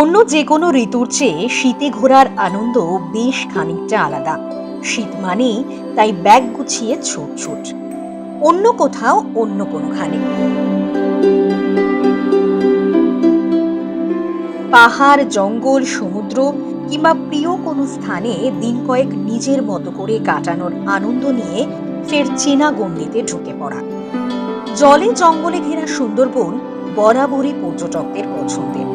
অন্য যে কোনো ঋতুর চেয়ে শীতে ঘোরার আনন্দ বেশ খানিকটা আলাদা। শীত মানেই তাই ব্যাগ গুছিয়ে ছুট ছুট অন্য কোথাও অন্য কোনোখানে। পাহাড়, জঙ্গল, সমুদ্র কিংবা প্রিয় কোনো স্থানে দিন কয়েক নিজের মতো করে কাটানোর আনন্দ নিয়ে ফের চেনা গণ্ডিতে ঢুকে পড়া। জলে জঙ্গলে ঘেরা সুন্দরবন বরাবরই পর্যটকদের পছন্দের।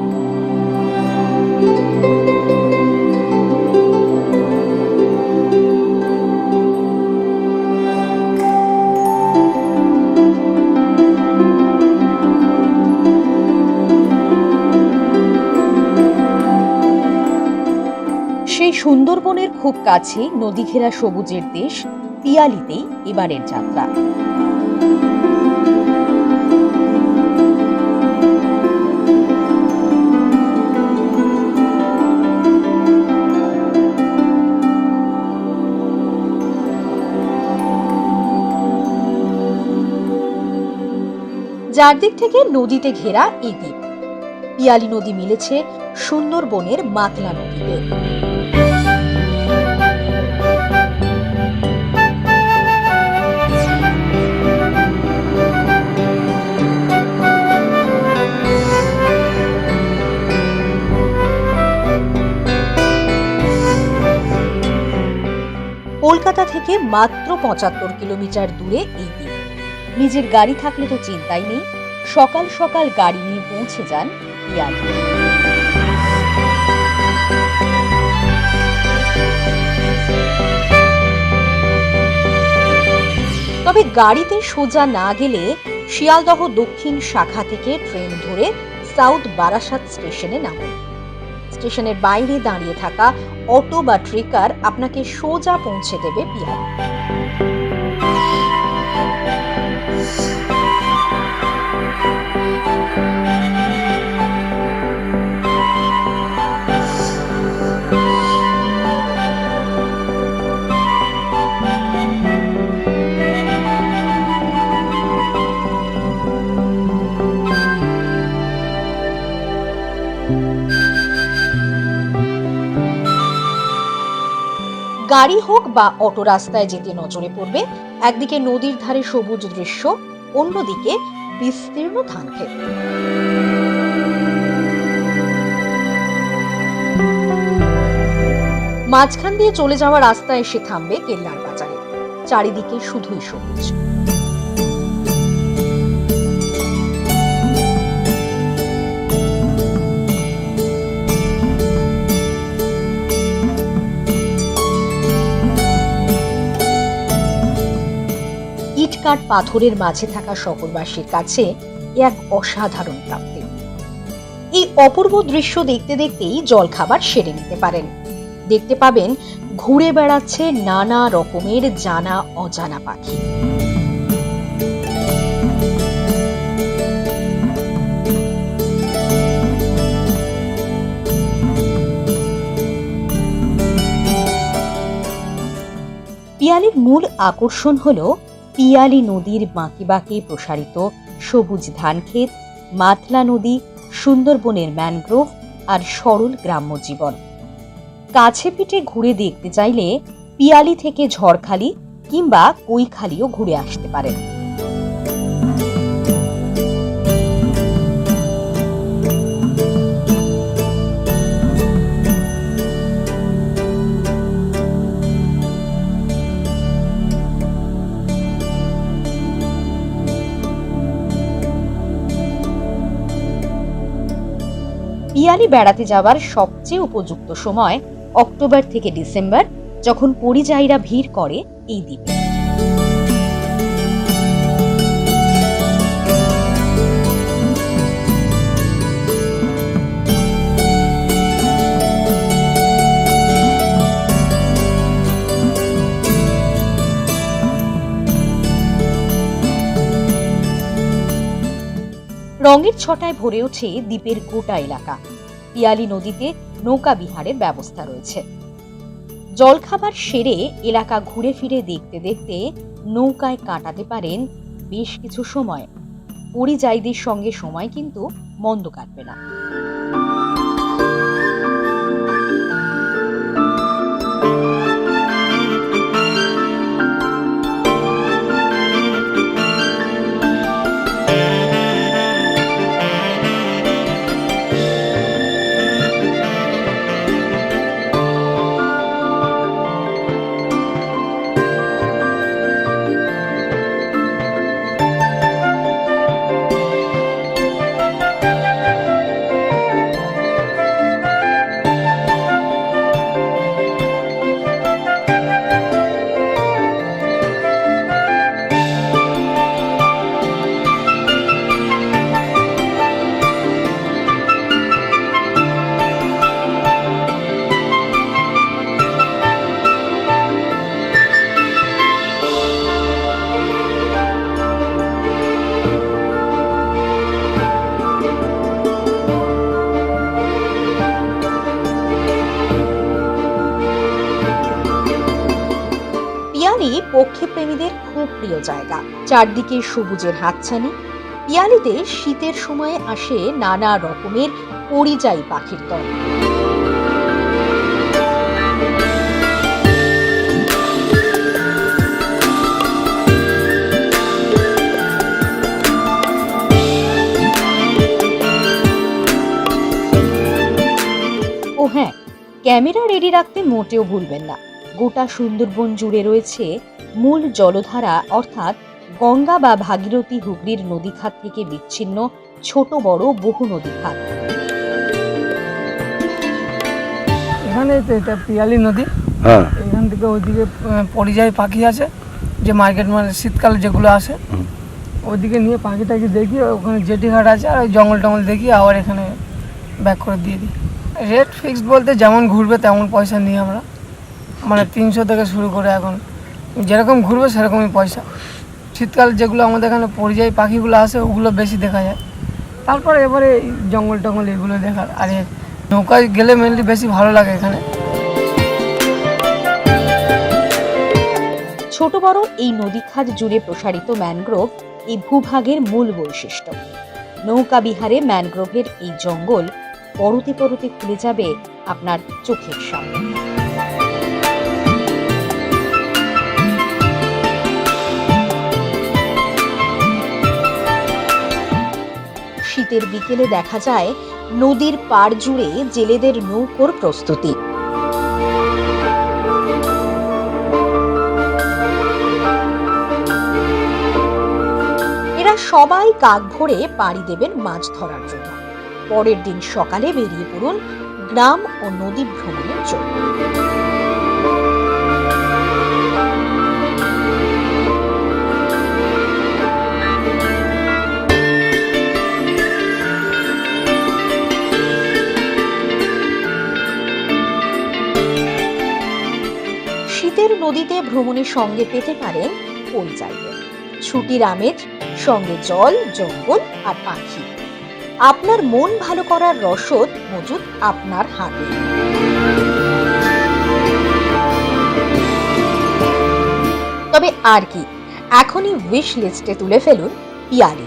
সেই সুন্দরবনের খুব কাছে নদী ঘেরা সবুজের দেশ পিয়ালিতেই এবারের যাত্রা। চারদিক থেকে নদীতে ঘেরা এই দ্বীপ। পিয়ালি নদী মিলেছে সুন্দরবনের মাতলা নদীতে। কলকাতা থেকে মাত্র পঁচাত্তর কিলোমিটার দূরে এই দ্বীপ। নিজের গাড়ি থাকলে তো চিন্তাই নেই। সকাল সকাল গাড়ি নিয়ে পৌঁছে যান পিয়ালি তবে গাড়িতে সোজা না গেলে শিয়ালদহ দক্ষিণ শাখা থেকে ট্রেন ধরে সাউথ বারাসাত স্টেশনে নামুন। স্টেশনের বাইরে দাঁড়িয়ে থাকা অটো বা ট্রিকার আপনাকে সোজা পৌঁছে দেবে পিয়ালি গাড়ি হোক বা অটো রাস্তায় যেতে নজরে পড়বে, একদিকে নদীর ধারে সবুজ দৃশ্য, অন্যদিকে বিস্তীর্ণ ধান ক্ষেত। মাঝখান দিয়ে চলে যাওয়া রাস্তায় এসে থামবে কেল্লার বাজারে। চারিদিকে শুধুই সবুজ। ইটকাট পাথরের মাঝে থাকা শহরবাসীর কাছে এক অসাধারণ প্রাপ্তি। এই অপূর্ব দৃশ্য দেখতে দেখতেই জলখাবার সেরে নিতে পারেন। দেখতে পাবেন ঘুরে বেড়াচ্ছে নানা রকমের জানা অজানা পাখি। পিয়ালির মূল আকর্ষণ হল পিয়ালি নদীর বাঁকে বাঁকে প্রসারিত সবুজ ধানক্ষেত মাতলা নদী, সুন্দরবনের ম্যানগ্রোভ আর সরল গ্রাম্য জীবন। কাছে পিঠে ঘুরে দেখতে চাইলে পিয়ালি থেকে ঝড়খালি কিংবা কৈখালিও ঘুরে আসতে পারেন। পিয়ালি বেড়াতে যাওয়ার সবচেয়ে উপযুক্ত সময় অক্টোবর থেকে ডিসেম্বর, যখন পরিযায়ীরা ভিড় করে এই দ্বীপে। রঙের ছটায় ভরে ওঠে দ্বীপের গোটা এলাকা। পিয়ালি নদীতে নৌকা বিহারের ব্যবস্থা রয়েছে। জলখাবার সেরে এলাকা ঘুরে ফিরে দেখতে দেখতে নৌকায় কাটাতে পারেন বেশ কিছু সময়। পরিযায়ীদের সঙ্গে সময় কিন্তু মন্দ কাটবে না। পক্ষে প্রেমীদের খুব প্রিয় জায়গা। চারদিকে সবুজের হাতছানি। পিয়ালিতে শীতের সময়ে আসে নানা রকমের পরিযায়ী পাখির দল ও হ্যাঁ ক্যামেরা রেডি রাখতে মোটেও ভুলবেন না। গোটা সুন্দরবন জুড়ে রয়েছে মূল জলধারা অর্থাৎ গঙ্গা বা ভাগীরথী হুগলির নদীখাত থেকে বিচ্ছিন্ন ছোট বড় বহু নদীখাত এখানে এটা পিয়ালি নদী। হ্যাঁ। এখান থেকে ওইদিকে পরিযায়ী পাখি আছে যে মার্কেট মানে শীতকালে যেগুলো আসে। ওইদিকে নিয়ে পাখি টাখি দেখি ওখানে জেটি ঘাট আছে আর ওই জঙ্গল টঙ্গল দেখি আবার এখানে ব্যাক করে দিয়ে দিই। রেট ফিক্সড বলতে যেমন ঘুরবে তেমন পয়সা নিই আমরা। মানে তিনশো থেকে শুরু করে এখন। যেরকম ঘুরবে সেরকমই পয়সা। শীতকাল যেগুলো আমাদের এখানে পরিযায়ী পাখিগুলো আসে, ওগুলো বেশি দেখা যায়। তারপরে এবারে জঙ্গল টঙ্গল এগুলো দেখার। আর, নৌকায় গেলে মেনলি বেশি ভালো লাগে এখানে। ছোট বড় এই নদী নদীখাত জুড়ে প্রসারিত ম্যানগ্রোভ এই ভূভাগের মূল বৈশিষ্ট্য। নৌকা বিহারে ম্যানগ্রোভের এই জঙ্গল পরতে পরতে খুলে যাবে আপনার চোখের সামনে। শীতের বিকেলে দেখা যায়, নদীর পাড় জুড়ে জেলেদের নৌকোর প্রস্তুতি। এরা সবাই কাক ভরে পাড়ি দেবেন মাছ ধরার জন্য। পরের দিন সকালে বেরিয়ে পড়ুন গ্রাম ও নদী ভ্রমণের জন্য। শীতের নদীতে ভ্রমণের সঙ্গে পেতে পারেন পরিযায়ীদের ছুটির আমেজ, সঙ্গে জল, জঙ্গল আর পাখি। আপনার মন ভালো করার রসদ মজুদ আপনার হাতে। তবে আর কি, এখনই উইশ লিস্টে তুলে ফেলুন পিয়ালি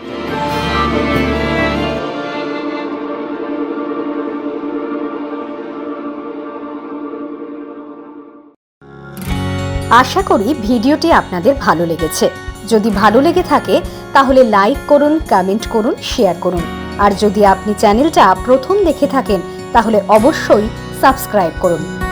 আশা করি ভিডিওটি আপনাদের ভালো লেগেছে। যদি ভালো লেগে থাকে, তাহলে লাইক করুন, কমেন্ট করুন, শেয়ার করুন। আর যদি আপনি চ্যানেলটা প্রথম দেখে থাকেন, তাহলে অবশ্যই সাবস্ক্রাইব করুন।